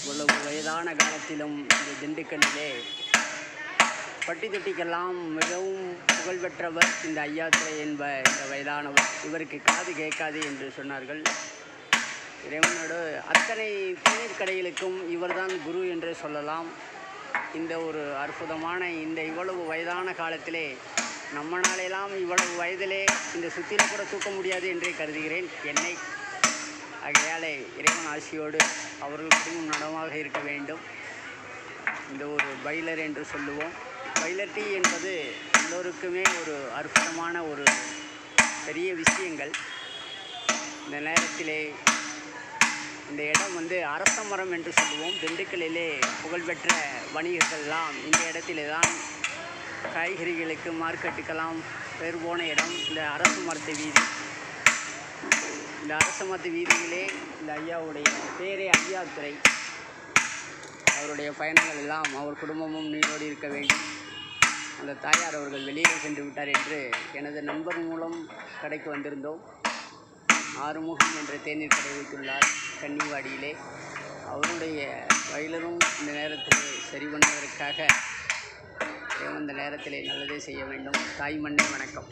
இவ்வளவு வயதான காலத்திலும் இந்த திண்டுக்கல்லிலே பட்டி தொட்டிக்கெல்லாம் மிகவும் புகழ்பெற்றவர் இந்த ஐயாத்துறை என்ப இந்த வயதானவர். இவருக்கு காது கேட்காது என்று சொன்னார்கள். இறைவனோடு அத்தனை தேநீர் கடைகளுக்கும் இவர்தான் குரு என்று சொல்லலாம். இந்த ஒரு அற்புதமான இந்த இவ்வளவு வயதான காலத்திலே நம்மளாலெல்லாம் இவ்வளவு வயதிலே இந்த சுத்தியில் கூட தூக்க முடியாது என்றே கருதுகிறேன். என்னை ஆகையாலே இறைவன் ஆசியோடு அவர்கள் குடும்பம் நலமாக இருக்க வேண்டும். இந்த ஒரு பைலர் என்று சொல்லுவோம். பைலர் டீ என்பது எல்லோருக்குமே ஒரு அற்புதமான ஒரு பெரிய விஷயங்கள். இந்த நேரத்திலே இந்த இடம் வந்து அரச மரம் என்று சொல்லுவோம். திண்டுக்கல்லிலே புகழ்பெற்ற வணிகர்கள்லாம் இந்த இடத்திலே தான் காய்கறிகளுக்கு மார்க்கெட்டுக்கெல்லாம் பேர் போன இடம். இந்த அரசு மரத்து வீதி. இந்த அரசமத்து வீதியிலே இந்த ஐயாவுடைய பேரே ஐயாத்துறை. அவருடைய பயணங்கள் எல்லாம் அவர் குடும்பமும் நீரோடி இருக்க வேண்டும். அந்த தாயார் அவர்கள் வெளியே சென்று விட்டார் என்று எனது நண்பர் மூலம் கடைக்கு வந்திருந்தோம். ஆறுமுகம் என்ற தேநீர் கடை வைத்துள்ளார் கன்னிவாடியிலே. அவருடைய வயலரும் இந்த நேரத்தில் சரி பண்ணுவதற்காக தேவன் இந்த நேரத்திலே நல்லதே செய்ய வேண்டும். தாய் மண்ணே வணக்கம்.